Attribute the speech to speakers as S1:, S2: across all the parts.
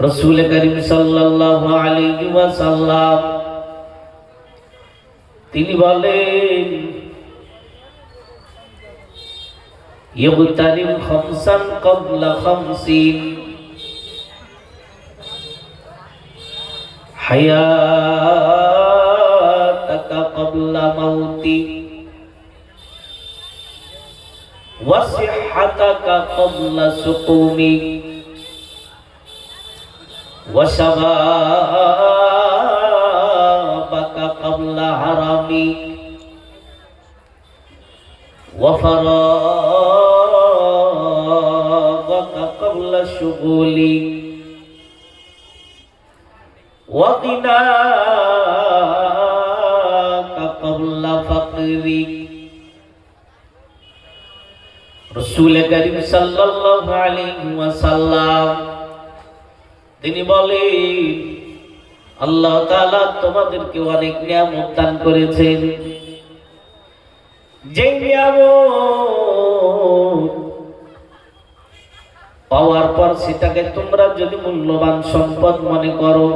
S1: রসুল করিম সাল্লাল্লাহু আলাইহি ওয়াসাল্লাম, তিনি বলেন ইবতানিম খামসান ক্বাবলা খামসিন, হায়াতাকা ক্বাবলা মাউতি ওয়া সিহ্হাতাকা ক্বাবলা সুকুমিক وشبابك قبل حرمي وفراغك قبل شغولي وغناك قبل فقري رسول كريم صلى الله عليه وسلم তিনি বলেন আল্লাহ তাআলা তোমাদেরকে অনেক নিয়ামত দান করেছেন। যে নিয়ামত পাওয়ার পর সেটাকে তোমরা যদি মূল্যবান সম্পদ মনে করো,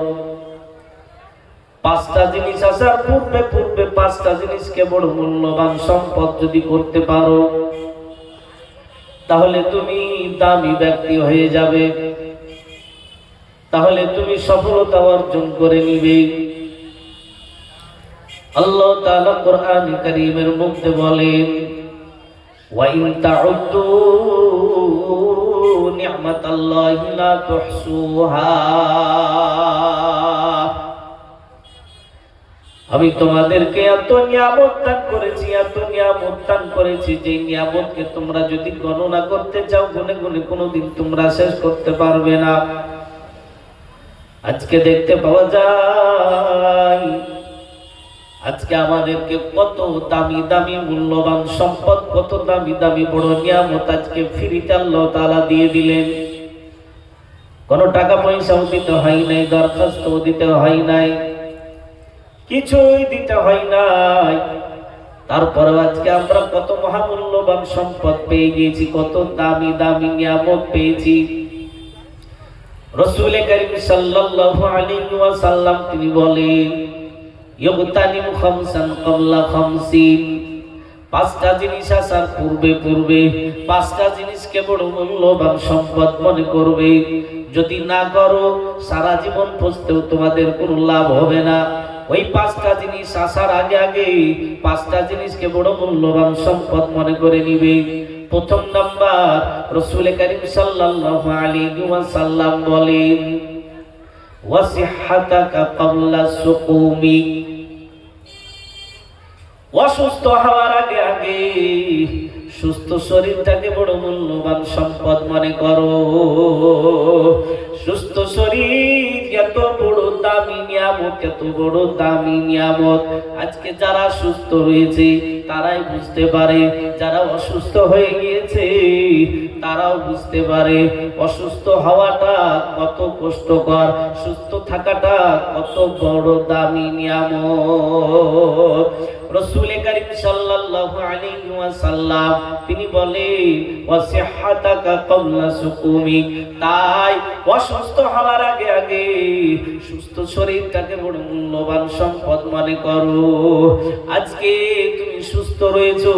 S1: পাঁচটা জিনিস আসার পূর্বে পূর্বে পাঁচটা জিনিসকে বড় মূল্যবান সম্পদ যদি করতে পারো, তাহলে তুমি দামি ব্যক্তি হয়ে যাবে। তাহলে তুমি সফলতা অর্জন করে নিবে। আল্লাহ তাআলা কোরআন কারীমের মধ্যে বলেন লা তুহসুহা। আমি তোমাদেরকে এত নিয়ামত দান করেছি, এত নিয়ামত দান করেছি, যে নিয়ামতকে তোমরা যদি গণনা করতে চাও, গুনে গুনে কোনোদিন তোমরা শেষ করতে পারবে না। আজকে দেখতে পাওয়া যায়, আজকে আমাদেরকে কত দামি দামি মূল্যবান সম্পদ, কত দামি দামি বড় নিয়ামত আজকে ফ্রিতে আল্লাহ তাআলা দিয়ে দিলেন। কোনো টাকা পয়সাও দিতে হয় নাই, দরখাস্তও দিতে হয় নাই, কিছুই দিতে হয় নাই। তারপরে আজকে আমরা কত মহামূল্যবান সম্পদ পেয়ে গিয়েছি, কত দামি দামি নিয়ামত পেয়েছি। রসুল করিম সাল্লাল্লাহু আলাইহি ওয়াসাল্লাম তিনি বলেন ইয়গতানিম খামসান ক্বাবলা খামসিন। পাঁচটা জিনিস আসার পূর্বে পূর্বে পাঁচটা জিনিসকে বড় মূল্যবান সম্পদ মনে করবে। যদি না করো, সারা জীবন পৌঁছতেও তোমাদের কোনো লাভ হবে না। ওই পাঁচটা জিনিস আসার আগে আগে পাঁচটা জিনিসকে বড় মূল্যবান সম্পদ মনে করে নিবে। প্রথম নাম্বার রসুল করিম সাল্লাল্লাহু আলাইহি ওয়াসাল্লাম বলেন, ওয়াসিহাতাকা ক্বাবলা সুকুমি। অসুস্থ হওয়ার আগে আগে সুস্থ শরীরটাকে বড় মূল্যবান সম্পদ মনে করো। সুস্থ শরীর এত বড় দামি নিয়ামত, এত বড় দামি নিয়ামত। আজকে যারা সুস্থ হয়েছে, তারাই বুঝতে পারে। যারা অসুস্থ হয়ে গিয়েছে, তারাও বুঝতে পারে। অসুস্থ হওয়াটা কত কষ্টকর, সুস্থ থাকাটা কত বড় দামি নিয়ামত। রসুল করিম সাল্লাল্লাহু আলাইহি ওয়াসাল্লাম, তিনি ক্বাবলা সুকুমি। তাই অসুস্থ হওয়ার আগে আগে সুস্থ শরীরটাকে বড় মূল্যবান সম্পদ মনে করো। আজকে তুমি সুস্থ রয়েছো,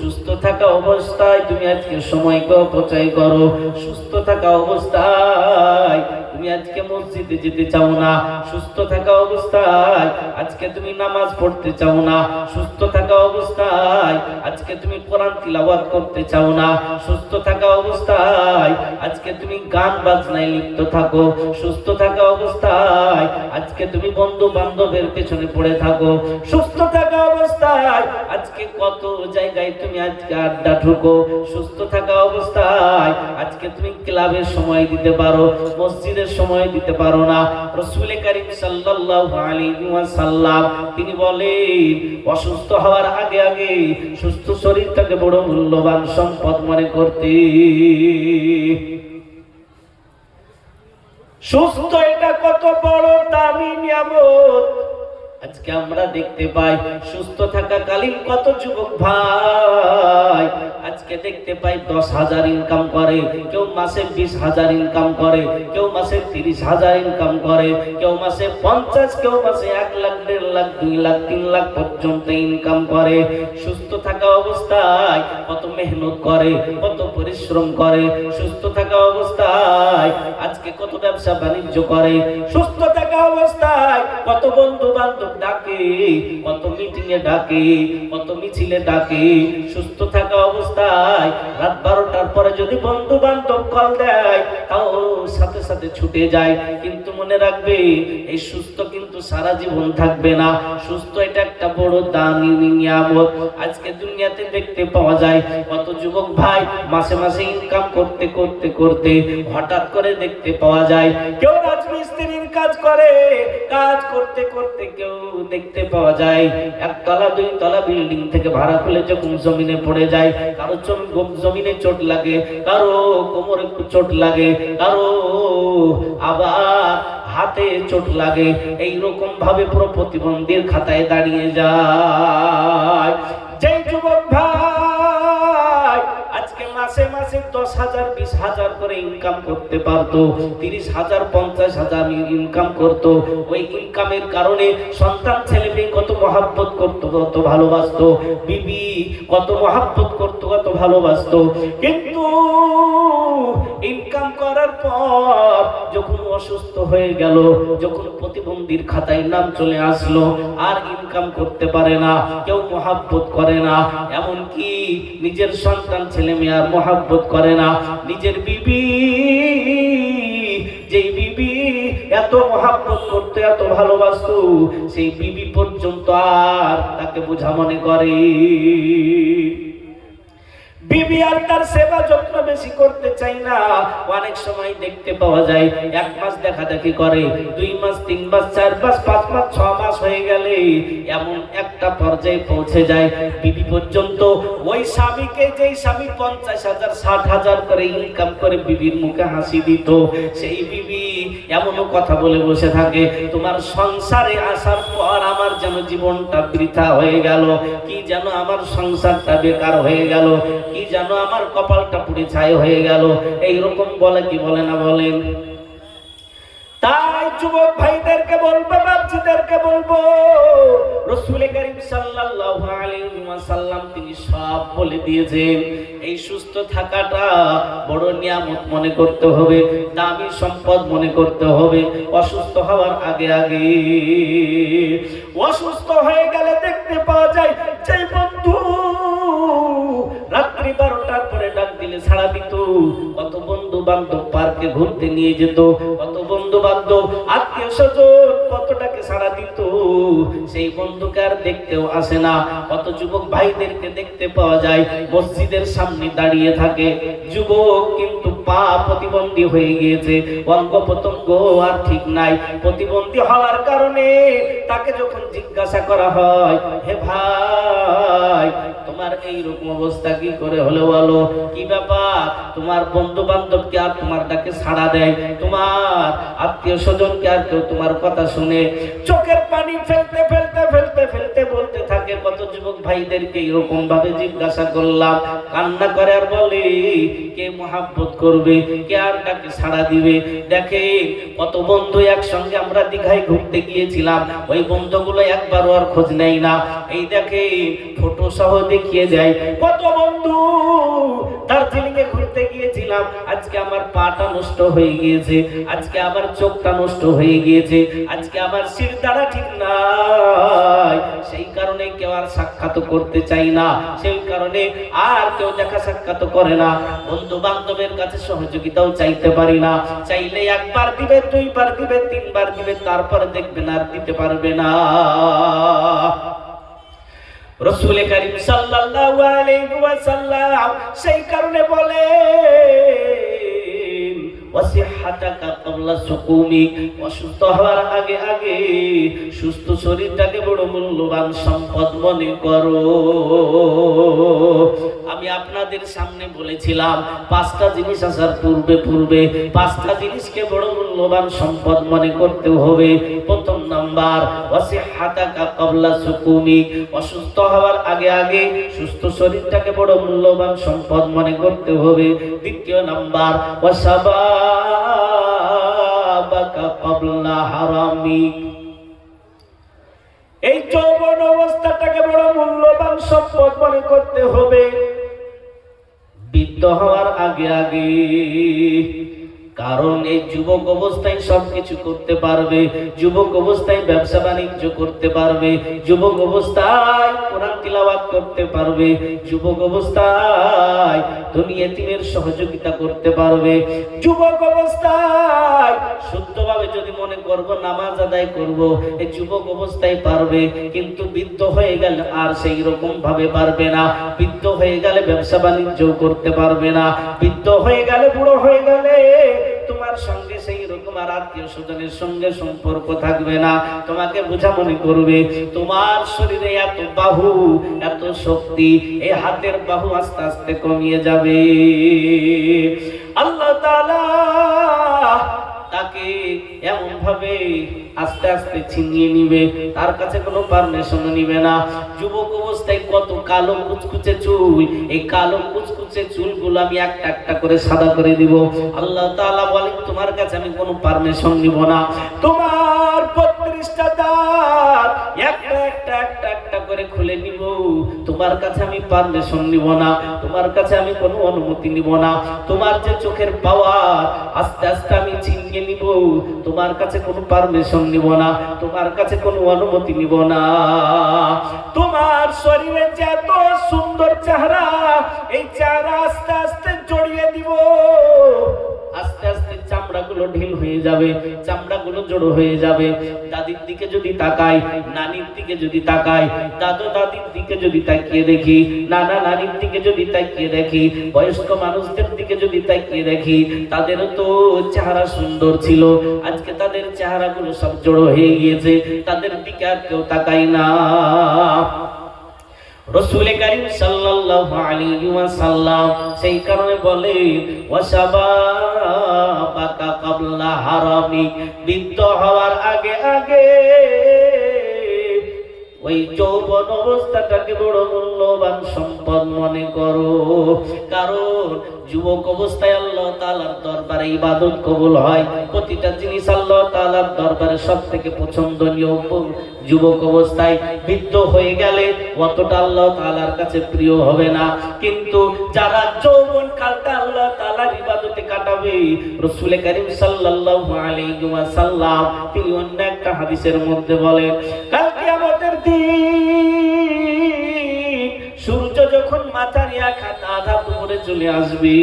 S1: সুস্থ থাকা অবস্থায় তুমি আজকে সময়কে অপচয় করো। সুস্থ থাকা অবস্থায় তুমি আজকে মসজিদে যেতে চাও না। সুস্থ থাকা অবস্থায় আজকে তুমি নামাজ পড়তে চাও না। সুস্থ থাকা অবস্থায় আজকে তুমি কোরআন তিলাওয়াত করতে চাও না। সুস্থ থাকা অবস্থায় আজকে তুমি গান বাজনায় লিপ্ত থাকো। সুস্থ থাকা অবস্থায় আজকে তুমি বন্ধু বান্ধবের পেছনে পড়ে থাকো। সুস্থ থাকা অবস্থায় আজকে কত জায়গায় তুমি আজকে আড্ডা ঢুকো। সুস্থ থাকা অবস্থায় আজকে তুমি ক্লাবের সময় দিতে পারো। মসজিদের সময় দিতে পারো না। রসুল করিম সাল্লাল্লাহু আলাইহি ওয়াসাল্লাম তিনি বলেন, অসুস্থ হওয়ার আগে আগে সুস্থ শরীরটাকে বড় মূল্যবান সম্পদ মনে করতে। সুস্থ এটা কত বড় দামি নিয়ামত। আজকে আমরা দেখতে পাই সুস্থ থাকা থাকাকালীন কত যুবক ভাই। আজকে দেখতে পাই দশ হাজার ইনকাম করে, কেউ মাসে বিশ হাজার ইনকাম করে, কেউ মাসে তিরিশ হাজার ইনকাম করে, কেউ মাসে পঞ্চাশ, কেউ মাসে এক লাখ, দেড় লাখ, দুই লাখ, তিন লাখ পর্যন্ত ইনকাম করে। সুস্থ থাকা অবস্থায় কত মেহনত করে, কত পরিশ্রম করে। সুস্থ থাকা অবস্থায় আজকে কত ব্যবসা বাণিজ্য করে। সুস্থ থাকা অবস্থায় কত বন্ধু বান্ধব ডাকে, কত মিটিং এ ডাকে, কত মিছিলে ডাকে, সুস্থ থাকা অবস্থায় রাত বারোটার পরে যদি বন্ধু বান্ধব কল দেয়, তাও সাথে সাথে ছুটে যায়। কিন্তু মনে রাখবে, এই সুস্থ কিন্তু সারা জীবন থাকবে না। সুস্থ এটা একটা বড় দামি নিয়ামত। আজকে দুনিয়াতে দেখতে পাওয়া যায়, কত যুবক ভাই মাসে মাসে ইনকাম করতে করতে করতে হঠাৎ করে দেখতে পাওয়া যায়, কেউ রাজমিস্ত্রির কাজ করে, কাজ করতে করতে কেউ দেখতে পাওয়া যায়। একতলা দুই তলা বিল্ডিং থেকে ভাড়া খুলে যখন জমিনে পড়ে যায়, কারও জমি- জমিনে চোট লাগে, কারও কোমরে একটু চোট লাগে, কারও আবার হাতে চোট লাগে। এই রকম ভাবে পুরো প্রতিবন্ধীর খাতায় দাঁড়িয়ে যায়। যেই যুবক ভাই মাসে মাসে দশ হাজার, বিশ হাজার করে ইনকাম করতে পারতো, তিরিশ হাজার, পঞ্চাশ হাজার ইনকাম করতো। ওই ইনকামের কারণে সন্তান, ছেলে মেয়ে কত মহাব্বত করতো, কত ভালোবাসত। বিবি কত মহাব্বত করতো, কত ভালোবাসত। কিন্তু ইনকাম করার পর যখন অসুস্থ হয়ে গেল, যখন প্রতিবন্ধীর খাতায় নাম চলে আসলো, আর ইনকাম করতে পারে না, কেউ মহাব্বত করে না এমন কি নিজের সন্তান, ছেলে মেয়ে আর মহাব্বত করে না, নিজের বিবি, যেই বিবি এত মহাব্বত করতে, এত ভালোবাসতো, সেই বিবি পর্যন্ত আর তাকে বোঝা মনে করে। বিবি আর সেবা যত্ন বেশি করতে চাই না। অনেক সময় দেখতে পাওয়া যায়, এক মাস দেখা দেখি করে, দুই মাস, তিন মাস, চার মাস, পাঁচ মাস, ছ মাস হয়ে গেলে এমন একটা পর্যায়ে পৌঁছে যায়। বিবি পর্যন্ত ওই স্বামীকে যেই স্বামী পঞ্চাশ হাজার, ষাট হাজার করে ইনকাম করে বিবির মুখে হাসি দিত, সেই বিবি এমনও কথা বলে বসে থাকে, তোমার সংসারে আসার পর আমার যেন জীবনটা বৃথা হয়ে গেল, কি যেন আমার সংসারটা বেকার হয়ে গেল, কি যেন আমার কপালটা পুড়ে ছাই হয়ে গেল। এইরকম বলে কি বলে না বলেন তাই যুবক ভাইদেরকে বলব, বাপজিদেরকে বলব, রসুল করিম সাল্লাল্লাহু আলাইহি তিনি সব বলে দিয়েছেন, এই সুস্থ থাকাটা বড় নিয়ামত মনে করতে হবে, দামি সম্পদ মনে করতে হবে। অসুস্থ হওয়ার আগে আগে, অসুস্থ হয়ে গেলে দেখতে পাওয়া যায় যে বন্ধু রাত্রি বারোটার পরে ডাক দিলে ছাড়া দিত। কত বন্ধু বান্ধব পার্কে ঘুরতে নিয়ে যেত, কত বন্ধু বান্ধব আত্মীয় স্বজন কতটাকে ছাড়া দিত। সেই বন্ধুকে আর দেখতেও আসে না। কত যুবক ভাইদেরকে দেখতে পাওয়া যায়, মসজিদের সামনে দাঁড়িয়ে থাকে। যুবক কিন্তু পা প্রতিবন্ধী হয়ে গিয়েছে। অঙ্গ প্রত্যঙ্গ আর ঠিক নাই। প্রতিবন্ধী হওয়ার কারণে তাকে যখন জিজ্ঞাসা করা হয়, হে ভাই তোমার এই রকম অবস্থা কি করে হলো বলো? কি ব্যাপার? তোমার বন্ধু বান্ধব কে আর তোমার ডাকে সাড়া দেয়? তোমার আত্মীয় স্বজন কে আর কেউ তোমার কথা শুনে চোখের পানি ফেলতে ফেলতে ফেলতে ফেলতে বলতে থাকে কত যুবক ভাইদেরকে এরকম ভাবে জিজ্ঞাসা করলাম, কান্না করে আর বলে, কে মহাব্বত করবে? কে আর ডাকে সাড়া দিবে? দেখে কত বন্ধু একসঙ্গে আমরা দীঘায় ঘুরতে গিয়েছিলাম, ওই বন্ধুগুলো একবারও আর খোঁজ নেই না। এই দেখে ফটো সহ দেখিয়ে দেয়, কত বন্ধু দার্জিলিং এ ঘুরতে গিয়েছিলাম, আজকে আমার পাটা নষ্ট হয়ে গিয়েছে, আজকে আমার চোখটা নষ্ট হয়ে গিয়েছে, আজকে আমার শির দ্বারা ঠিক নাই। সেই কারণে কেউ আর সাক্ষাৎ করতে চাই না। সেই কারণে আর কেউ দেখা সাক্ষাৎ করে না। বন্ধু বান্ধবের কাছে সহযোগিতাও চাইতে পারি না। চাইলে একবার দিবে, দুইবার দিবে, তিনবার দিবে, তারপরে দেখবেন আর দিতে পারবে না। রসুল করিম সাল্লাল্লাহু আলাইহি ওয়াসাল্লাম সেই কারণে বলে অসুস্থ হওয়ার আগে আগে সুস্থ শরীরটাকে বড় মূল্যবান সম্পদ মনে করো। আমি আপনাদের সামনে বলেছিলাম, পাঁচটা জিনিস আসার পূর্বে পূর্বে, পাঁচটা জিনিসকে বড় মূল্যবান সম্পদ মনে করতে হবে। প্রথম নাম্বার অসে ওয়াসিহাতাকা ক্বাবলা সুকুমিক অসুস্থ হওয়ার আগে আগে সুস্থ শরীরটাকে বড় মূল্যবান সম্পদ মনে করতে হবে। দ্বিতীয় নাম্বার ওয়াসাবাবাকা হারামিক এই যৌবন অবস্থাটাকে বড় মূল্যবান সম্পদ মনে করতে হবে। বৃদ্ধ হওয়ার আগে আগে কারণ এই যুবক অবস্থায় সবকিছু করতে পারবে, যুবক অবস্থায় ব্যবসা বাণিজ্য করতে পারবে, যুবক অবস্থায় কোরআন তিলাওয়াত করতে পারবে, যুবক অবস্থায় দুনিয়া তিনের সহযোগিতা করতে পারবে, যুবক অবস্থায় শুদ্ধভাবে যদি মনে করব, নামাজ আদায় করব এই যুবক অবস্থায় পারবে, কিন্তু বৃদ্ধ হয়ে গেলে আর সেই রকম ভাবে পারবে না। বৃদ্ধ হয়ে গেলে ব্যবসা বাণিজ্য করতে পারবে না। বৃদ্ধ হয়ে গেলে, বুড়ো হয়ে গেলে তোমার সঙ্গে সেই রকম আর আত্মীয় স্বজনের সঙ্গে সম্পর্ক থাকবে না। তোমাকে বোঝা মনে করবে, তোমার শরীরে এত বাহু, এত শক্তি এই হাতের বাহু আস্তে আস্তে কমিয়ে যাবে। আল্লাহ তাকে এমন ভাবে আস্তে আস্তে ছিনিয়ে নিবে। তার কাছে কোনো পারমিশন নিবে না। যুবক অবস্থায় কত কালো কুচকুচে চুল। এই কালো কুচকুচে চুলগুলো আমি একটা একটা করে সাদা করে দিব। আল্লাহ তাআলা বলেন, তোমার কাছে আমি কোনো পারমিশন নিব না। তোমার করে খুলে নিব। তোমার কাছে আমি পারমিশন নিব না। তোমার কাছে আমি কোনো অনুমতি নিব না। তোমার যে চোখের পাওয়ার, আস্তে আস্তে আমি ছিনিয়ে নিব। তোমার কাছে কোনো পারমিশন নিব না। তোমার কাছে কোনো অনুমতি নিব না। তোমার শরীরে যে এত সুন্দর চেহারা, এই চেহারা আস্তে আস্তে জড়িয়ে দিব। আস্তে আস্তে চামড়াগুলো ঢিল হয়ে যাবে, চামড়াগুলো জড়ো হয়ে যাবে। দাদির দিকে যদি তাকাই, নানির দিকে যদি তাকাই, দাদু দাদির দিকে যদি তাকিয়ে দেখি, নানা নানির দিকে যদি তাকিয়ে দেখি, বয়স্ক মানুষদের দিকে যদি তাকিয়ে দেখি, তাদেরও তো চেহারা সুন্দর ছিল। আজকে তাদের চেহারাগুলো সব জড়ো হয়ে গিয়েছে, তাদের দিকে আর কেউ তাকাই না। রসুল করিম সাল্লাল্লাহু আলাইহি ওয়াসাল্লাম সেই কারণে বলে ওয়াসাবাকা ক্বাবলা হারামি। বৃদ্ধ হওয়ার আগে আগে ওই যৌবন অবস্থাটাকে বড় মূল্যবান সম্পদ মনে করো। কারণ যুবক অবস্থায় আল্লাহ তাআলার দরবারে ইবাদত কবুল হয়। প্রতিটা জিনিস আল্লাহ তাআলার দরবারে সব থেকে পছন্দনীয় যুবক অবস্থায় বৃদ্ধ হয়ে গেলে অতটা আল্লাহ তাআলার কাছে প্রিয় হবে না। কিন্তু যারা যৌবন কালটা আল্লাহ তাআলার ইবাদতে কাটাবে, রাসূল করিম সাল্লাল্লাহু আলাইহি ওয়াসাল্লাম, তিনি অন্য একটা হাদিসের মধ্যে বলেন, কাল কিয়ামতের দিন সূর্য যখন মাথার হাত আধা উপরে চলে আসবে।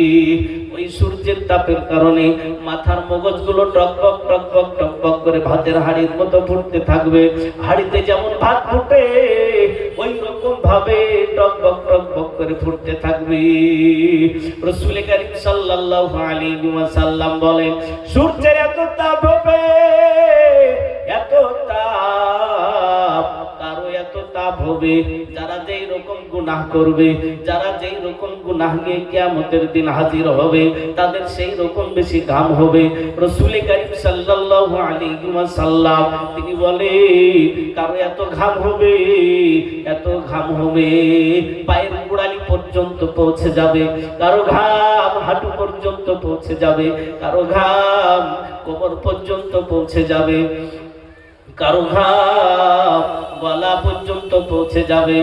S1: ওই সূর্যের তাপের কারণে মাথার মগজগুলো টকবক টকবক টকবক করে ভাতের হাড়ির মতো ফুটতে থাকবে। হাড়িতে যেমন ভাত ফুটে, ওই রকম ভাবে টকবক টকবক করে ফুটতে থাকবে। রসুল করিম সাল্লাল্লাহু আলাইহি ওয়াসাল্লাম বলেন, সূর্যের এত তাপ হবে হবে, যারা যেই রকম গুনাহ করবে, যারা যেই রকম গুনাহ নিয়ে কিয়ামতের দিন হাজির হবে, তাদের সেই রকম বেশি ঘাম হবে। রসুল করিম সাল্লাল্লাহু আলাইহি ওয়াসাল্লাম, তিনি বলে, কারও এত ঘাম হবে, এত ঘাম হবে, পায়ের গোড়ালি পর্যন্ত পৌঁছে যাবে, কারও ঘাম হাঁটু পর্যন্ত পৌঁছে যাবে, কারও ঘাম কোমর পর্যন্ত পৌঁছে যাবে। কারও গলা পর্যন্ত পৌঁছে যাবে।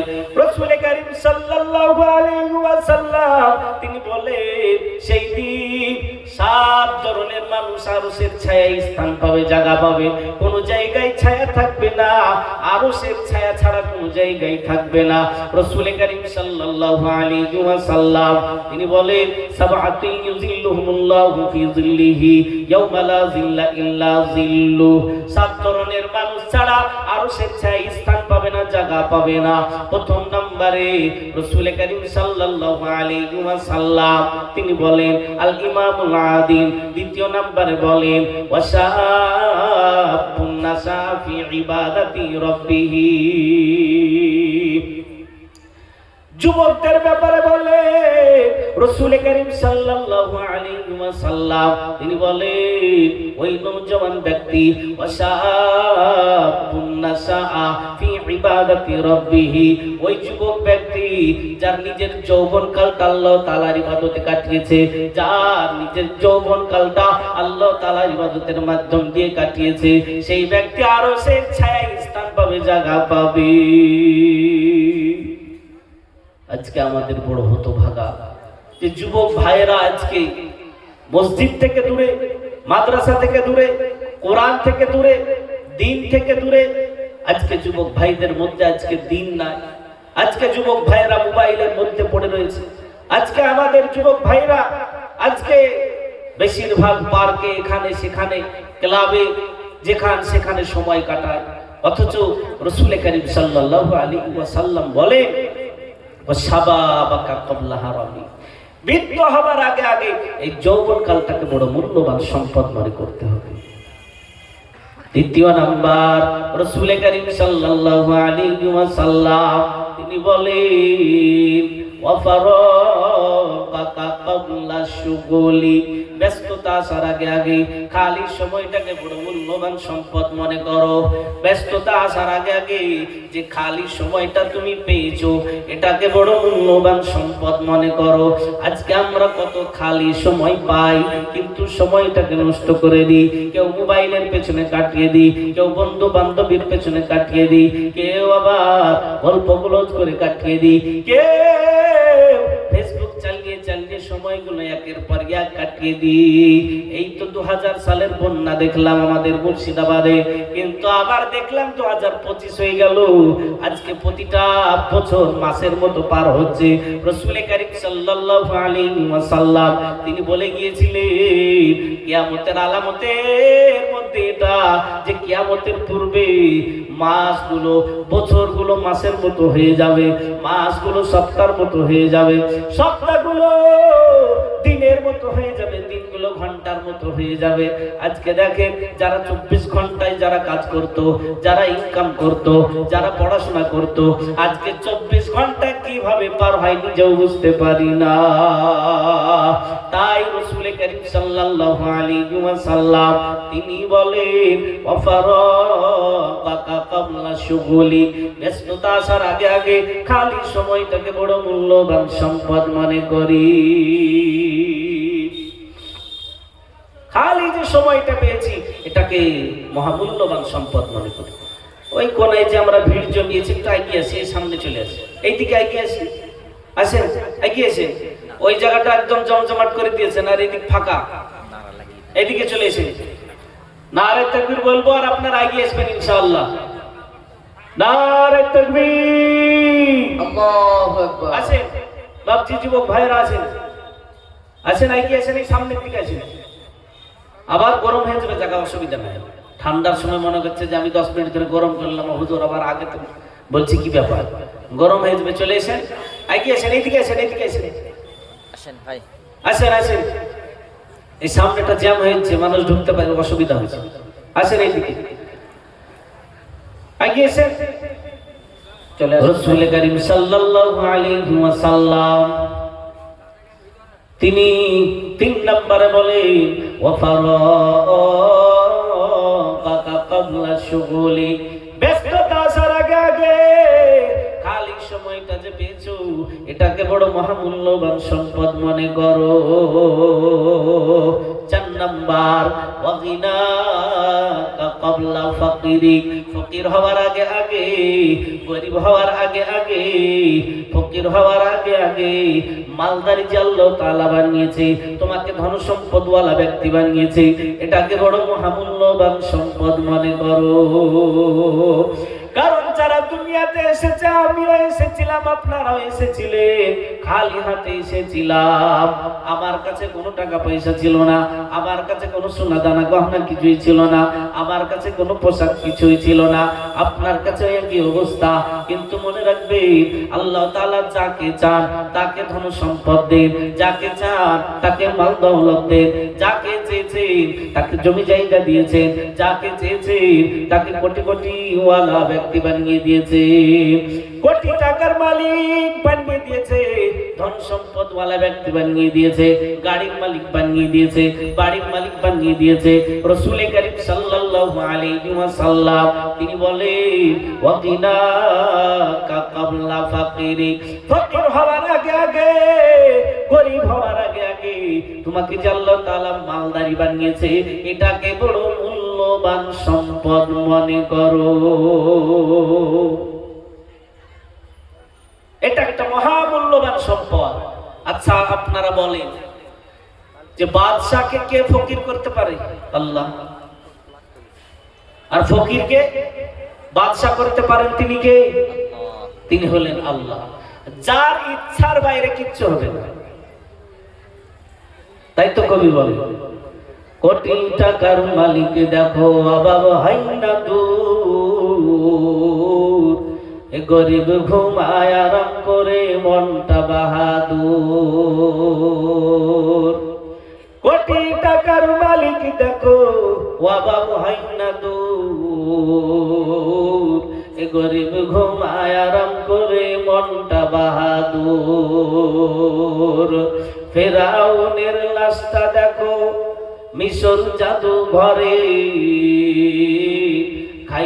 S1: তিনি বলেন, সেই দিন সাত ধরনের মানুষ আরশের ছায়ায় স্থান পাবে, জায়গা পাবে। কোন জায়গায় ছায়া থাকবে না আরশের ছায়া ছাড়া কোন জায়গায় থাকবে না। রসুল করিম সাল্লাল্লাহু আলাইহি ওয়াসাল্লাম, তিনি বলেন সাবাতি ইউযিল্লুহুমুল্লাহু ফি যিল্লিহি ইয়াওমা লা যিল্লা ইল্লা যিল্লু সাত ধরনের মানুষ ছাড়া আরশের ছায়া পাবে না, জায়গা পাবে না। প্রথম নম্বরে রসুল করিম সাল্লাল্লাহু আলাইহি ওয়াসাল্লাম তিনি বলেন, আল ইমামুল আদিল। দ্বিতীয় নম্বরে বলেন ওয়াশাবুন নাসা ফি ইবাদাতি রাব্বিহি। যুবকদের ব্যাপারে বলে, রসুল করিম সাল্লাল্লাহু আলাইহি ওয়াসাল্লাম, তিনি বলেন, ওই নওজওয়ান ব্যক্তি ওয়াশাবুন নাসা ফি ইবাদাতি রাব্বিহি ওই যুবক ব্যক্তি যার নিজের যৌবন আল্লাহ তাআলার ইবাদতে কাটিয়েছে, যার নিজের যৌবন কালটা আল্লাহ তাআলার ইবাদতের মাধ্যম দিয়ে কাটিয়েছে, সেই ব্যক্তি আরও সে ছায়া স্থান পাবে, জায়গা পাবে। আজকে আমাদের বড় হতভাগা যে যুবক ভাইয়েরা আজকে মসজিদ থেকে দূরে, মাদ্রাসা থেকে দূরে, কোরআন থেকে দূরে, দিন থেকে দূরে, আজকে যুবক ভাইদের মধ্যে আজকে দিন নাই। আজকে যুবক ভাইয়েরা মোবাইলের মধ্যে পড়ে রয়েছে। আজকে আমাদের যুবক ভাইরা আজকে বেশিরভাগ পার্কে এখানে সেখানে, ক্লাবে যেখান সেখানে সময় কাটায়। অথচ রসুল করিম সাল্লাল্লাহু আলাইহি ওয়াসাল্লাম বলেন বৃদ্ধ হবার আগে আগে এই যৌবন কালটাকে বড় মূল্যবান সম্পদ মনে করতে হবে। দ্বিতীয় নাম্বার, রসুল তিনি বলেন শুগুলি ব্যস্ততা আগে। খালি সময়টাকে বড় মূল্যবান সম্পদ মনে করো। ব্যস্ততা আগে, যে খালি সময়টা তুমি পেয়েছ, এটাকে বড় মূল্যবান সম্পদ মনে করো। আজকে আমরা কত খালি সময় পাই, কিন্তু সময়টাকে নষ্ট করে দিই। কেউ মোবাইলের পেছনে কাটিয়ে দিই, কেউ বন্ধু বান্ধবীর পেছনে কাটিয়ে দিই, কেউ আবার গল্প করে কাটিয়ে দিই। কেউ একের পর এক কাটিয়ে দিই। এই তো দু হাজার সালের বন্যা দেখলাম আমাদের মুর্শিদাবাদে। কিন্তু আবার দেখলাম দু হাজার পঁচিশ হয়ে গেল। আজকে প্রতিটা বছর মাসের মতো পার হচ্ছে। রসুল করিম সাল্লাল্লাহু আলাইহি ওয়াসাল্লাম, তিনি বলে গিয়েছিলেন, কিয়ামতের আলামতের মধ্যে এটা যে কিয়ামতের পূর্বে মাসগুলো বছরগুলো মাসের মতো হয়ে যাবে, মাসগুলো সপ্তাহের মতো হয়ে যাবে, সপ্তাহগুলো দিনের মতো হয়ে যাবে, দিনগুলো ঘণ্টার মতো হয়ে যাবে। আজকে দেখেন, যারা চব্বিশ ঘন্টায় যারা কাজ করত, যারা ইনকাম করত, যারা পড়াশোনা করত, আজকে চব্বিশ ঘণ্টা কীভাবে পার হয় নিজেও বুঝতে পারি না। তাই রসুল করিম তিনি বলেন ওয়াফারাকা ক্বাবলা ব্যস্ততা আসার আগে আগে খালি সময়টাকে বড় মূল্যবান সম্পদ মনে করি। খালি যে সময়টা পেয়েছি এটাকে মহামূল্যবান সম্পদ মনে করি। ওই কোনায় যে আমরা ভিড় জমিয়েছি একটু এগিয়ে আসি সামনে চলে আসি। এইদিকে এগিয়ে আসি। আসেন এগিয়ে আসেন। ওই জায়গাটা একদম জমজমাট করে দিয়েছেন আর এদিক ফাঁকা। এদিকে চলে এসে নারে তকবীর বলব আর আপনারা এগিয়ে আসবেন ইনশাআল্লাহ। নারে তকবীর।
S2: আল্লাহু আকবার।
S1: আসেন বাপজি যুবক ভাইরা আছেন আসেন এগিয়ে আসেন এই সামনের দিকে আসেন। আবার গরম হয়ে যাবে জায়গা অসুবিধা নাই। ঠান্ডার সময় মনে করছে যে আমি দশ মিনিট ধরে গরম করলাম হুজুর আবার আগে তো বলছি কি ব্যাপার? গরম হয়ে যাবে চলে এসেন। এগিয়ে আসেন এইদিকে আসেন এইদিকে আসেন।
S2: আসেন ভাই।
S1: আসেন আসেন। এই সামনেটা জ্যাম হয়েছে মানুষ ঢুকতে পারে অসুবিধা হয়েছে। আসেন এইদিকে। এগিয়ে এসেন
S2: চলে আসেন।
S1: রসুল করিম সাল্লাল্লাহু আলাইহি ওয়াসাল্লাম তিনি তিন নম্বরে বলে ব্যস্ততা আগে খালি সময়টা যে পেয়েছ, এটাকে বড় মহামূল্যবান সম্পদ মনে করো। চার নাম্বার, ওয়াগিনা কাবলা ফাকিরি। ফকির হওয়ার আগে আগে, গরিব হওয়ার আগে আগে, ফকির হওয়ার আগে আগে, মালদারি যে আল্লাহ তাআলা বানিয়েছে, তোমাকে ধন সম্পদওয়ালা ব্যক্তি বানিয়েছে, এটাকে বড় মহামূল্যবান সম্পদ মনে করো। দুনিয়াতে এসেছে আমিও এসেছিলাম আপনারাও এসেছিলেন। খালি হাতে এসেছিলাম। আমার কাছে কোনো টাকা পয়সা ছিল না, আমার কাছে কোনো সোনা দানা গহনা কিছুই ছিল না, আমার কাছে কোনো পোশাক কিছুই ছিল না। আপনার কাছে একই অবস্থা, কিন্তু মনে রাখবে আল্লাহ তালা যাকে চান তাকে ধন সম্পদ দেন, যাকে চান তাকে মাল দৌলত দেন, যাকে চেয়েছেন তাকে জমি জায়গা দিয়েছেন, যাকে চেয়েছেন তাকে কোটি কোটি ওয়ালা ব্যক্তি বানিয়ে দিয়েছে কোটি টাকার মালিক বানিয়ে দিয়েছে, ধন সম্পদ ওয়ালা ব্যক্তি বানিয়ে দিয়েছে, গাড়ির মালিক বানিয়ে দিয়েছে, বাড়ির মালিক বানিয়ে দিয়েছে। রসুল করিম সাল্লাল্লাহু আলাইহি ওয়াসাল্লাম, তিনি বলেন, ওয়াকিনা কা কাবলা ফাকিরি। ফকির হওয়ার আগে আগে, গরিব হওয়ার আগে আগে, তোমাকে যে আল্লাহ তাআলা মালদারি বানিয়েছে, এটাকে বড় মূল্যবান সম্পদ মনে করো। এটা একটা মহামূল্যবান সম্পদ। আচ্ছা আপনারা বলেন যে বাদশাকে কে ফকির করতে পারে? আল্লাহ। আর ফকিরকে বাদশা করতে পারেন তিনি কে? তিনি হলেন আল্লাহ। যার ইচ্ছার বাইরে কিচ্ছু হবে না। তাই তো কবি বলে, কোটি টাকার মালিক দেখো, অভাব হয় না দূর। গরিব ঘুমায় আরাম করে মনটা বাহাদুর। কোটি টাকার মালিক দেখো অভাব হয় না এ গরিব ঘুমায় আরাম করে মনটা বাহাদুর। ফেরাউনের লাশটা দেখো মিশর জাদু ঘরে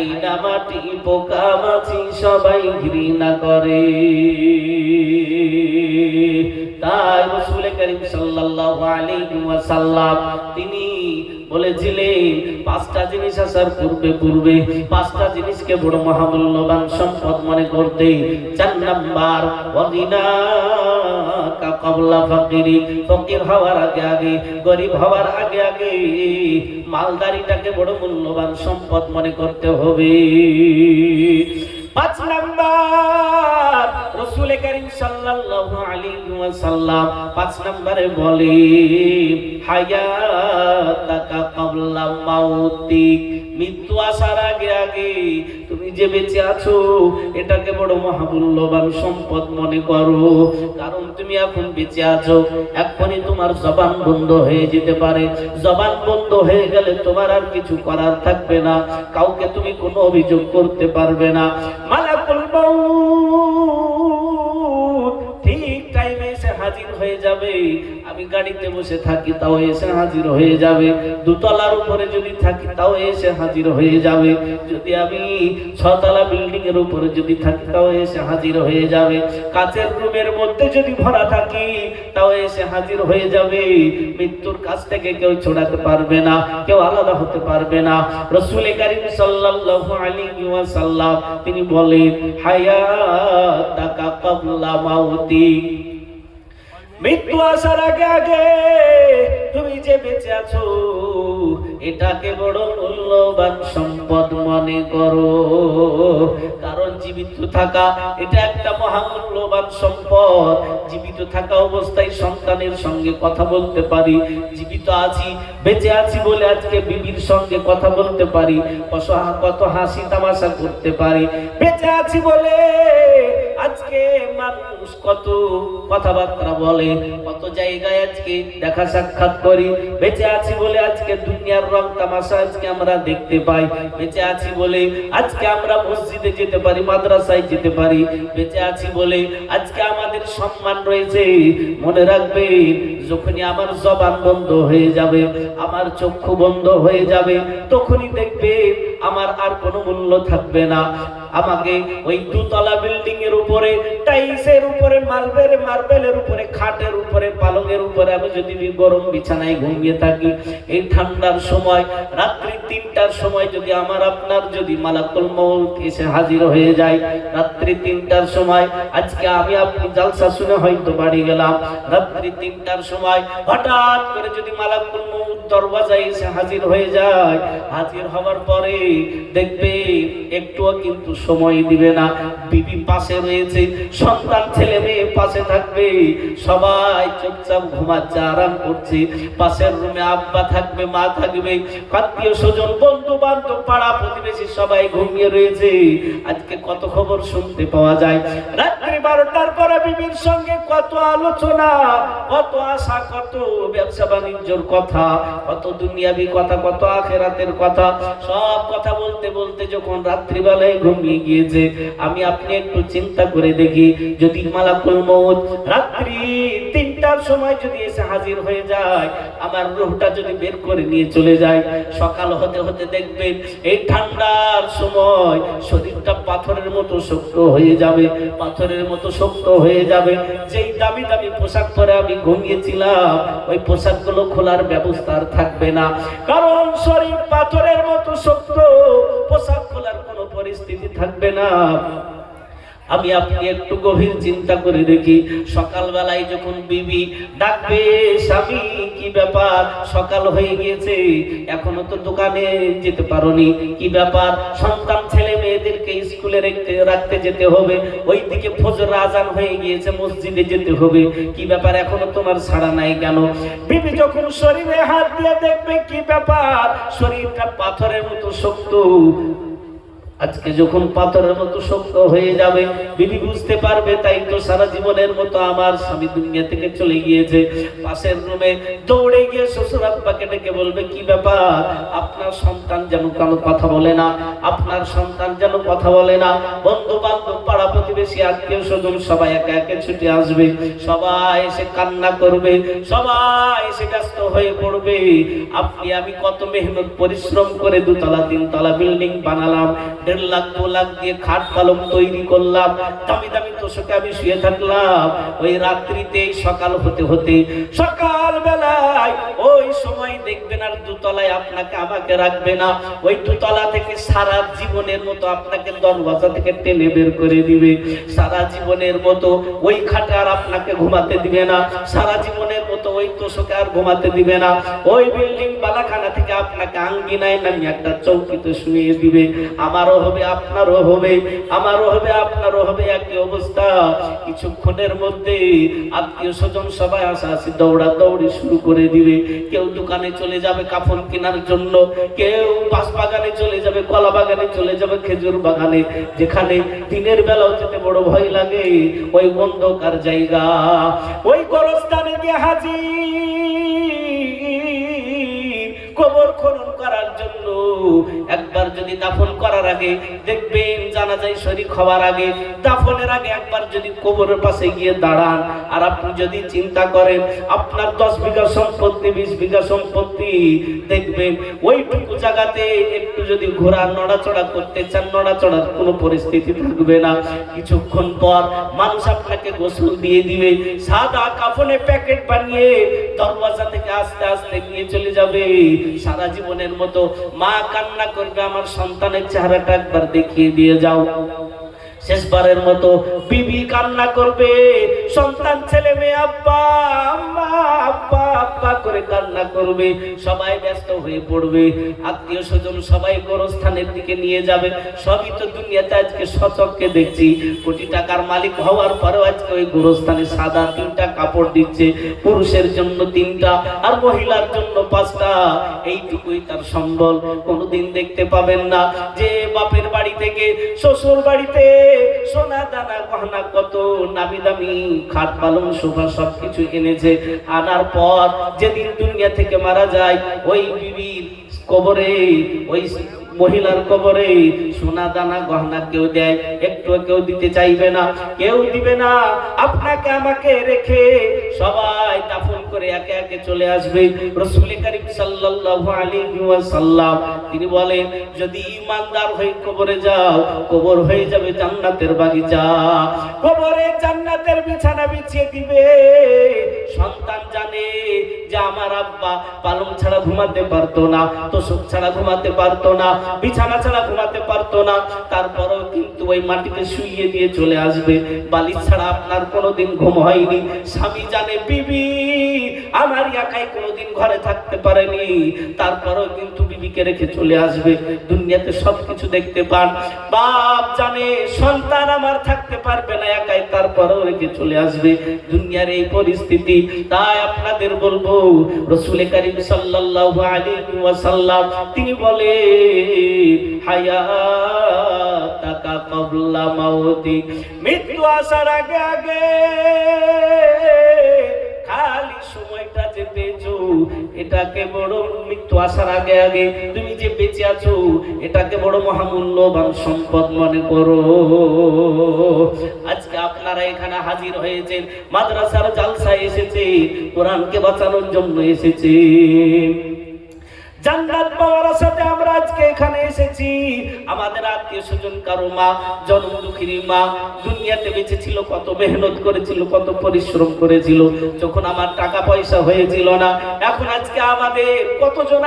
S1: খাই না মাটি, পোকা মাছি সবাই ঘৃণা করে। তাই রসুল করিম সাল্লাল্লাহু আলাইহি ওয়াসাল্লাম তিনি বলেছিলেন, পাঁচটা জিনিস আসার পূর্বে পূর্বে, পাঁচটা জিনিসকে বড় মহামূল্যবান সম্পদ মনে করতে চার নাম্বার কাবলা ফাকিরি, ফকির হওয়ার আগে আগে, গরিব হওয়ার আগে আগে মালদারিটাকে বড় মূল্যবান সম্পদ মনে করতে হবে। পাঁচ নাম্বার, রসুল করিম সাল্লাল্লাহু আলাইহি ওয়াসাল্লাম পাঁচ নম্বরে বলে, হায়াতাকা ক্বাবলা মাউতিক, মৃত্যু আসার আগে আগে যে বেঁচে আছো? এটাকে বড় মহামূল্যবান সম্পদ মনে করো। কারণ তুমি এখন বেঁচে আছো। এখনই তোমার জবান বন্ধ হয়ে যেতে পারে। জবান বন্ধ হয়ে গেলে তোমার আর কিছু করার থাকবে না। কাউকে তুমি কোনো অভিযোগ করতে পারবে না। মালাকুল মাউত। হয়ে যাবে, আমি গাড়িতে বসে থাকি তাও এসে হাজির হয়ে যাবে। দুতলার উপরে যদি থাকি তাও এসে হাজির হয়ে যাবে। যদি আমি ছতলা বিল্ডিং এর উপরে যদি থাকি তাও এসে হাজির হয়ে যাবে। কাচের রুমের মধ্যে যদি ভরা থাকি তাও এসে হাজির হয়ে যাবে। মৃত্যুর কাছ থেকে কেউ ছড়াতে পারবে না, কেউ আলাদা হতে পারবে না। রসুল করিম সাল্লাল্লাহু আলাইহি ওয়াসাল্লাম তিনি বলেন, হায়াতাকা ক্বাবলা মাউতিক মৃত্যু আসার আগে আগে তুমি যে বেঁচে আছো, এটাকে বড় মূল্যবান সম্পদ মনে করো। কারণ জীবিত থাকা, এটা একটা মহামূল্যবান সম্পদ। জীবিত থাকা অবস্থায় সন্তানের সঙ্গে কথা বলতে পারি, জীবিত আছি, বেঁচে আছি বলে আজকে বিবির সঙ্গে কথা বলতে পারি, কত- কত হাসি তামাশা করতে পারি। বেঁচে আছি বলে আজকে মানুষ কত কথাবার্তা বলে, কত জায়গায় আজকে দেখা সাক্ষাৎ করি। বেঁচে আছি বলে আজকে দুনিয়ার রং তামাশা আজকে আমরা দেখতে পাই। বেঁচে আছি বলে আজকে আমরা মসজিদে যেতে পারি, মাদ্রাসায় যেতে পারি। বেঁচে আছি বলে আজকে আমাদের সম্মান রয়েছে। মনে রাখবে, যখনই আমার জবান বন্ধ হয়ে যাবে, আমার চক্ষু বন্ধ হয়ে যাবে, তখনই দেখবে আমার আর কোনো মূল্য থাকবে না। আমাকে ওই দুতলা বিল্ডিং এর উপরে, টাইলসের উপরে মার্বেল মার্বেলের উপরে, খাটের উপরে পালঙের উপরে আমি যদি গরম বিছানায় ঘুমিয়ে থাকি, এই ঠান্ডার সময়, রাত্রি তিনটার সময় যদি আমার আপনার যদি মালাকুল মৌত এসে হাজির হয়ে যায়, রাত্রি তিনটার সময়, আজকে আমি আপনি জালসা শুনে হয়তো বাড়ি গেলাম, রাত্রি তিনটার সময় হঠাৎ করে যদি মালাকুল মৌত দরওয়াজায় এসে হাজির হয়ে যায়, হাজির হওয়ার পরে দেখবে, একটুও কিন্তু সময় দিবে না। বিবি পাশে রয়েছে, সন্তান, ছেলে মেয়ে পাশে থাকবে। সবাই চুপচাপ ঘুমাচ্ছে, আরাম করছে। পাশের রুমে আব্বা থাকবে, মা থাকবে। আত্মীয় স্বজন বন্ধু বান্ধব পাড়া প্রতিবেশী সবাই ঘুমিয়ে রয়েছে। আজকে কত খবর শুনতে পাওয়া যায়। রাত্রি বারোটার পরে বিবির সঙ্গে কত আলোচনা, কত আশা, কত ব্যবসা বাণিজ্যর কথা, কত দুনিয়াবি কথা, কত আখেরাতের কথা, সব কথা বলতে বলতে যখন রাত্রিবেলায় ঘুমিয়ে গিয়েছে, আমি আপনি একটু চিন্তা করে দেখি, যদি মালাকুল মৌত রাত্রি তিনটার সময় যদি এসে হাজির হয়ে যায়, আমার রুহটা যদি বের করে নিয়ে চলে যায়, সকাল হতে হতে দেখবেন এই ঠান্ডার সময় শরীরটা পাথরের মতো শক্ত হয়ে যাবে, পাথরের মতো শক্ত হয়ে যাবে। যেই দামি দামি পোশাক পরে আমি ঘুমিয়েছিলাম, ওই পোশাকগুলো খোলার ব্যবস্থা আর থাকবে না। কারণ শরীর পাথরের মতো শক্ত, পোশাক খোলার কোনো পরিস্থিতি থাকবে না। আমি আপনি একটু গভীর চিন্তা করে দেখি। সকালবেলায় যখন বিবি ডাকবে, স্বামী, কি ব্যাপার? সকাল হয়ে গিয়েছে, এখনও তো দোকানে যেতে পারোনি। কি ব্যাপার? সন্তান ছেলে মেয়েদেরকে স্কুলে রাখতে রাখতে যেতে হবে। ওই দিকে ফজর আজান হয়ে গিয়েছে, মসজিদে যেতে হবে। কি ব্যাপার? এখনও তোমার ছাড়া নাই কেন? বিবি যখন শরীরে হাত দিয়ে দেখবে, কি ব্যাপার? শরীরটা পাথরের মতো শক্ত। আজকে যখন পাথরের মতো শক্ত হয়ে যাবে, বিবি বুঝতে পারবে তাই তো সারা জীবনের মতো আমার স্বামী দুনিয়া থেকে চলে গিয়েছে। পাশের রুমে দৌড়ে গিয়ে শ্বশুর আব্বাকে ডেকে বলবে, কি ব্যাপার? আপনার সন্তান যেন কোনো কথা বলে না, আপনার সন্তান যেন কথা বলে না। বন্ধু বান্ধব পাড়া প্রতিবেশী, আত্মীয় স্বজন সবাই একে একে ছুটে আসবে। সবাই এসে কান্না করবে, সবাই এসে ব্যস্ত হয়ে পড়বে। আপনি, আমি কত মেহনত, পরিশ্রম করে দুতলা, তিনতলা বিল্ডিং বানালাম। দেড় লাখ, দু লাখ দিয়ে খাট পালং তৈরি করলাম। দামি দামি তোষকে আমি শুয়ে থাকলাম। ওই রাত্রিতে সকাল হতে হতে সকাল বেলায় ওই সময় দেখবেন আর দুতলায় আপনাকে আমাকে রাখবে না। ওই দুতলা থেকে সারা জীবনের মতো আপনাকে দরওয়াজা থেকে টেনে বের করে দিবে। সারা জীবনের মতো ওই খাটে আর আপনাকে ঘুমাতে দিবে না। সারা জীবনের ওই তোষকে আর ঘুমাতে দিবে না। ওই বিল্ডিং বালাখানা থেকে আপনাকে আঙ্গিনায় নামি একটা চৌকিতে শুয়ে দিবে। আমারও হবে, আপনারও হবে, আমারও হবে, আপনারও হবে একই অবস্থা। কিছুক্ষণের মধ্যে আত্মীয় স্বজন সবাই আসাআসি দৌড়া দৌড়ি শুরু করে দিবে। কেউ দোকানে চলে যাবে কাফন কেনার জন্য, কেউ বাস বাগানে চলে যাবে কলা বাগানে চলে যাবে, খেজুর বাগানে। যেখানে দিনের বেলাও যেতে বড় ভয় লাগে, ওই অন্ধকার জায়গা। ওই গোরস্থানে গিয়ে হাজির কবর খনন করার জন্য। একবার যদি দাফন করার আগে দেখবেন জানা যায় শরীর হওয়ার আগে, দাফনের আগে একবার যদি পাশে গিয়ে দাঁড়ান। আর আপনি যদি চিন্তা করেন, আপনার দশ বিঘা সম্পত্তি, বিশ বিঘা সম্পত্তি, দেখবেন ওইটুকু জায়গাতে একটু যদি ঘোরা, নড়াচড়া করতে চান, নড়াচড়ার কোনো পরিস্থিতি থাকবে না। কিছুক্ষণ পর মানুষ আপনাকে গোসল দিয়ে দিবে, সাদা কাফনে প্যাকেট বানিয়ে দরওয়াজা থেকে আস্তে আস্তে নিয়ে চলে যাবে। সারা জীবনের মতো মা কান্না করবে আমার সন্তানের চেহারাটা একবার দেখিয়ে দিয়ে যাও। শেষবারের মতো বিবি কান্না করবে। সন্তান, ছেলে মেয়ে, আব্বা, আম্মা, আব্বা আব্বা করে কান্না করবে। সবাই ব্যস্ত হয়ে পড়বে। আত্মীয় স্বজন সবাই গোরস্থানের দিকে নিয়ে যাবে। সবই তো দুনিয়াতে আজকে সচককে দেখছি। কোটি টাকার মালিক হওয়ার পরেও আজকে ওই গোরস্থানে সাদা তিনটা কাপড় দিচ্ছে। পুরুষের জন্য তিনটা আর মহিলার জন্য পাঁচটা। এইটুকুই তার সম্বল। কোনোদিন দেখতে পাবেন না যে বাপের বাড়ি থেকে, শ্বশুর বাড়িতে সোনা দানা গহনা কত, নামি দামি, খাট পালং, সোফা সবকিছু এনেছে। আনার পর যেদিন দুনিয়া থেকে মারা যায়, ওই বিবির কবরে, ওই মহিলার কবরে সোনা দানা গহনা কেউ দেয়। একটু কেউ দিতে চাইবে না, কেউ দিবে না। আপনাকে আমাকে রেখে সবাই দাফন করে একে একে চলে আসবে। রসুল করিম সাল্লাল্লাহু আলাইহি ওয়াসাল্লাম, তিনি বলেন, যদি ইমানদার হয়ে কবরে যাও, কবর হয়ে যাবে জান্নাতের বাগিচা। কবরে জান্নাতের বিছানা বিছিয়ে দিবে। সন্তান জানে যে আমার আব্বা পালং ছাড়া ঘুমাতে পারতো না, তোষক ছাড়া ঘুমাতে পারতো না, বিছানা ছাড়া ঘুমাতে পারতো না। তারপরেও কিন্তু ওই মাটিতে শুইয়ে দিয়ে চলে আসবে। বালিশ ছাড়া আপনার কোনোদিন ঘুম হয়নি। স্বামী জানে বিবি, আমার একাই কোনোদিন ঘরে থাকতে পারেনি। তারপরেও কিন্তু বিবিকে রেখে চলে আসবে। দুনিয়াতে সবকিছু দেখতে পান। বাপ জানে, সন্তান আমার থাকতে পারবে না একাই, তারপরেও রেখে চলে আসবে। দুনিয়ার এই পরিস্থিতি, তাই আপনাদের বলব, রসুল করিম সাল্লাল্লাহু আলী ওয়াসাল্লাম, তিনি বলে হায়াতাকা ক্বাবলা মাউতি, মৃত্যু আসার আগে আগে সময়টা যে পেয়েছ, এটাকে বড় মৃত্যু আসার আগে আগে তুমি যে বেঁচে আছো, এটাকে বড় মহামূল্যবান সম্পদ মনে করো। আজকে আপনারা এখানে হাজির হয়েছেন, মাদ্রাসার জালসায় এসেছে কোরআনকে বাঁচানোর জন্য এসেছে জান্নাত পাওয়ার আশাতে আমরা আজকে এখানে এসেছি। আমাদের আত্মীয় স্বজন কারও মা, জন্ম দুঃখিনী মা, দুনিয়াতে বেঁচে ছিল কত মেহনত করেছিল, কত পরিশ্রম করেছিল, যখন আমার টাকা পয়সা হয়েছিল না, এখন আজকে আমাদের কতজন